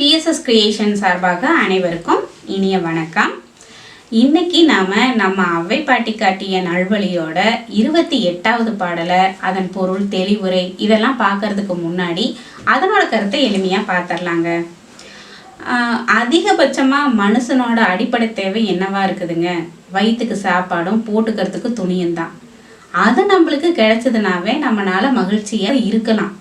BSS creation சார்பாக அனைவருக்கும் இனிய வணக்கம். இன்னைக்கு நாம நம்ம அவை பாட்டி காட்டிய நல்வழியோட இருபத்தி எட்டாவது பாடலை அதன் பொருள் தெளிவுரை இதெல்லாம் பார்க்கறதுக்கு முன்னாடி அதனோட கருத்தை எளிமையாக பார்த்துடலாங்க அதிகபட்சமாக மனுஷனோட அடிப்படை தேவை என்னவா இருக்குதுங்க? வயிற்றுக்கு சாப்பாடும் போட்டுக்கிறதுக்கு துணியும் தான். அது நம்மளுக்கு கிடைச்சதுனாவே நம்மனால மகிழ்ச்சியாக இருக்கலாம்.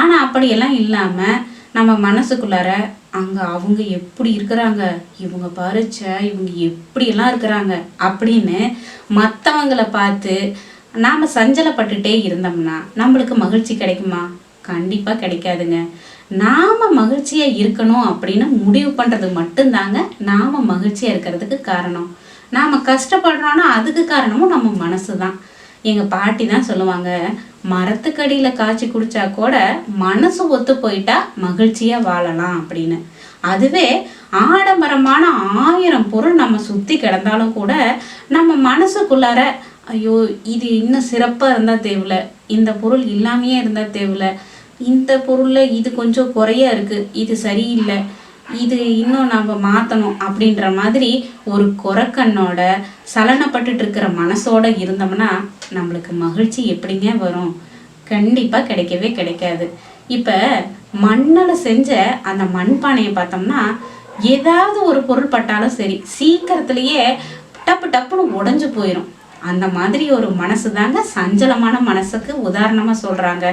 ஆனால் அப்படியெல்லாம் இல்லாமல் நம்ம மனசுக்குள்ளார அங்கே அவங்க எப்படி இருக்கிறாங்க இவங்க பறிச்ச இவங்க எப்படியெல்லாம் இருக்கிறாங்க அப்படின்னு மற்றவங்களை பார்த்து நாம் சஞ்சலப்பட்டுட்டே இருந்தோம்னா நம்மளுக்கு மகிழ்ச்சி கிடைக்குமா? கண்டிப்பாக கிடைக்காதுங்க. நாம் மகிழ்ச்சியாக இருக்கணும் அப்படின்னு முடிவு பண்ணுறது மட்டும்தாங்க நாம மகிழ்ச்சியாக இருக்கிறதுக்கு காரணம். நாம் கஷ்டப்படுறோன்னா அதுக்கு காரணமும் நம்ம மனசு தான் எங்கள் பாட்டி தான் சொல்லுவாங்க மரத்துக்கடியில் காய்ச்சி குடிச்சா கூட மனசு ஒத்து போயிட்டா மகிழ்ச்சியாக வாழலாம் அப்படின்னு. அதுவே ஆடம்பரமான ஆயிரம் பொருள் நம்ம சுற்றி கிடந்தாலும் கூட நம்ம மனசுக்குள்ளார ஐயோ இது இன்னும் சிறப்பாக இருந்தால் தேவையில்ல இந்த பொருள் இல்லாமையே இருந்தால் தேவையில்ல இந்த பொருளில் இது கொஞ்சம் குறையா இருக்குது இது சரியில்லை இது இன்னும் நம்ம மாற்றணும் அப்படின்ற மாதிரி ஒரு குறைக்கண்ணோட சலனப்பட்டுட்டு இருக்கிற மனசோட இருந்தோம்னா நம்மளுக்கு மகிழ்ச்சி எப்படிங்க வரும்? கண்டிப்பாக கிடைக்கவே கிடைக்காது. இப்போ மண்ணால் செஞ்ச அந்த மண்பானையை பார்த்தோம்னா ஏதாவது ஒரு பொருள் பட்டாலும் சரி சீக்கிரத்துலேயே டப்பு டப்புன்னு உடஞ்சு போயிடும் அந்த மாதிரி ஒரு மனசு தாங்க சஞ்சலமான மனசுக்கு உதாரணமாக சொல்கிறாங்க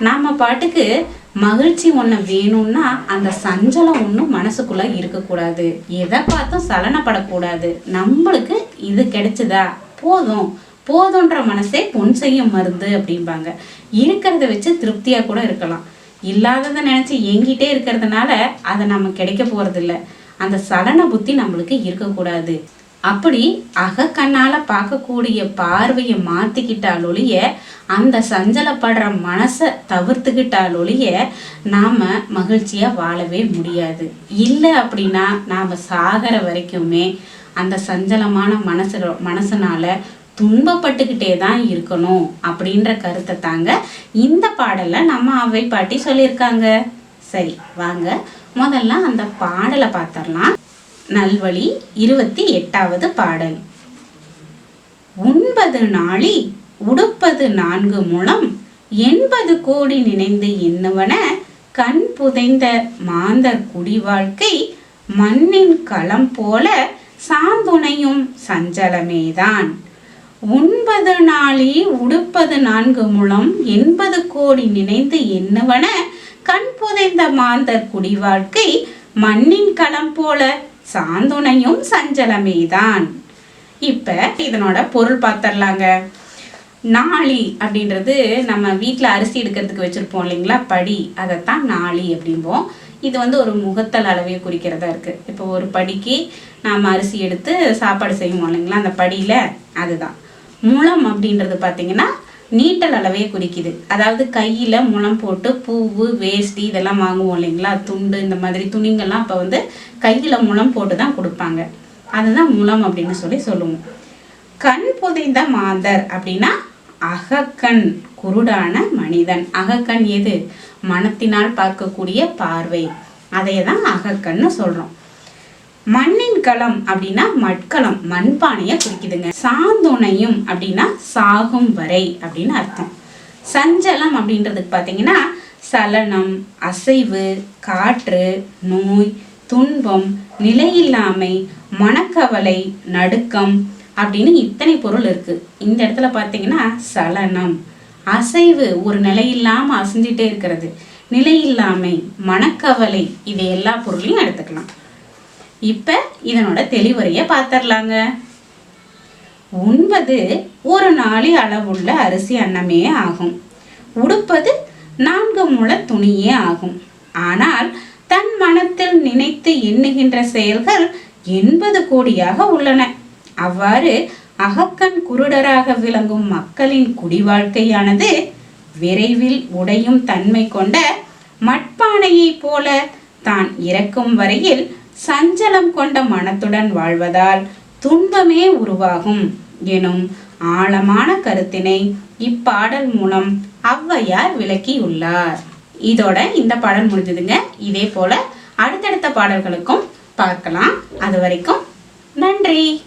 நாம பாட்டுக்கு மகிழ்ச்சி ஒன்று வேணும்னா அந்த சஞ்சலம் ஒன்றும் மனசுக்குள்ள இருக்கக்கூடாது. எதை பார்த்தும் சலனப்படக்கூடாது. நம்மளுக்கு இது கிடைச்சதா? போதும். போதுன்ற மனசே பொன் செய்யும் மருந்து அப்படிம்பாங்க. இருக்கிறத வச்சு திருப்தியா கூட இருக்கலாம். இல்லாததை நினச்சி எங்கிட்டே இருக்கிறதுனால அதை நம்ம கிடைக்க போறதில்ல. அந்த சலன புத்தி நம்மளுக்கு இருக்கக்கூடாது. அப்படி அகக்கண்ணால் பார்க்கக்கூடிய பார்வையை மாற்றிக்கிட்டால் ஒழிய அந்த சஞ்சலப்படுற மனசை தவிர்த்துக்கிட்டால் ஒழிய நாம் மகிழ்ச்சியாக வாழவே முடியாது. இல்லை அப்படின்னா நாம் சாகிற வரைக்குமே அந்த சஞ்சலமான மனசு மனசனால் துன்பப்பட்டுக்கிட்டே தான் இருக்கணும் அப்படின்ற கருத்தை தாங்க இந்த பாடலை நம்ம அவை பாட்டி சொல்லியிருக்காங்க. சரி வாங்க. முதல்ல அந்த பாடலை பார்த்துடலாம். நல்வழி இருபத்தி எட்டாவது பாடல். உண்பது நாளி உடுப்பது நான்கு முழம் எண்பது கோடி நினைந்து எண்ணுவன கண் புதைந்த மாந்தர் குடி வாழ்க்கை மண்ணின் களம் போல சாந்துணையும் சஞ்சலமேதான். உண்பது நாளி உடுப்பது நான்கு முழம் எண்பது கோடி நினைந்து எண்ணுவன கண் புதைந்த மாந்தர் குடி வாழ்க்கை மண்ணின் களம் போல சாந்துணையும் சஞ்சலமேதான். இப்ப இதனோட பொருள் பார்த்தர்லாங்க நாளி அப்படின்றது நம்ம வீட்டில் அரிசி எடுக்கிறதுக்கு வச்சுருப்போம் இல்லைங்களா? படி. அதைத்தான் நாளி அப்படிம்போம். இது வந்து ஒரு முகத்தல் அளவை குறிக்கிறதா இருக்குது இப்போ ஒரு படிக்கு நாம் அரிசி எடுத்து சாப்பாடு செய்வோம் இல்லைங்களா? அந்த படியில். அதுதான். முளம் அப்படின்றது பார்த்திங்கன்னா நீட்டல் அளவையே குறிக்குது. அதாவது கையில் முளம் போட்டு பூவு வேஷ்டி இதெல்லாம் வாங்குவோம் இல்லைங்களா? துண்டு இந்த மாதிரி துணிங்கள்லாம் இப்போ வந்து கையில் முளம் போட்டு தான் கொடுப்பாங்க. அதுதான் முளம் அப்படின்னு சொல்லி சொல்லுவோம். கண் புதைந்த மாந்தர் அப்படின்னா அகக்கண் குருடான மனிதன். அகக்கண் எது? மனத்தினால் பார்க்கக்கூடிய பார்வை. அதையே தான் அகக்கண்ணு சொல்கிறோம் மண்ணின் களம் அப்படின்னா மட்களம் மண்பானையை குறிக்குதுங்க. சாந்துணையும் அப்படின்னா சாகும் வரை அப்படின்னு அர்த்தம். சஞ்சலம் அப்படின்றதுக்கு பார்த்தீங்கன்னா சலனம் அசைவு காற்று நோய் துன்பம் நிலையில்லாமை மனக்கவலை நடுக்கம் அப்படின்னு இத்தனை பொருள் இருக்கு. இந்த இடத்துல பார்த்தீங்கன்னா சலனம் அசைவு ஒரு நிலையில்லாம அசைஞ்சிட்டே இருக்கிறது. நிலையில்லாமை மனக்கவலை இது எல்லா பொருளையும் எடுத்துக்கலாம். இப்ப இதனோட தெளிவுரைய பார்த்தர்லாங்க உண்பது ஒரு நாளி அளவுள்ள அரிசி அன்னமே ஆகும். உடுப்பது நான்கு முழ துணியே ஆகும். ஆனால் தன் மனத்தில் நினைத்து எண்ணுகின்ற செயல்கள் எண்பது கோடியாக உள்ளன. அவ்வாறு அகக்கண் குருடராக விளங்கும் மக்களின் குடிவாழ்க்கையானது விரைவில் உடையும் தன்மை கொண்ட மட்பானையைப் போல தான் இறக்கும் வரையில் சஞ்சலம் கொண்ட மனத்துடன் வாழ்வதால் துன்பமே உருவாகும் எனும் ஆழமான கருத்தினை இப்பாடல் மூலம் ஔவையார் விளக்கியுள்ளார். இதோட இந்த பாடல் முடிஞ்சதுங்க. இதே போல அடுத்தடுத்த பாடல்களுக்கும் பார்க்கலாம். அது வரைக்கும் நன்றி.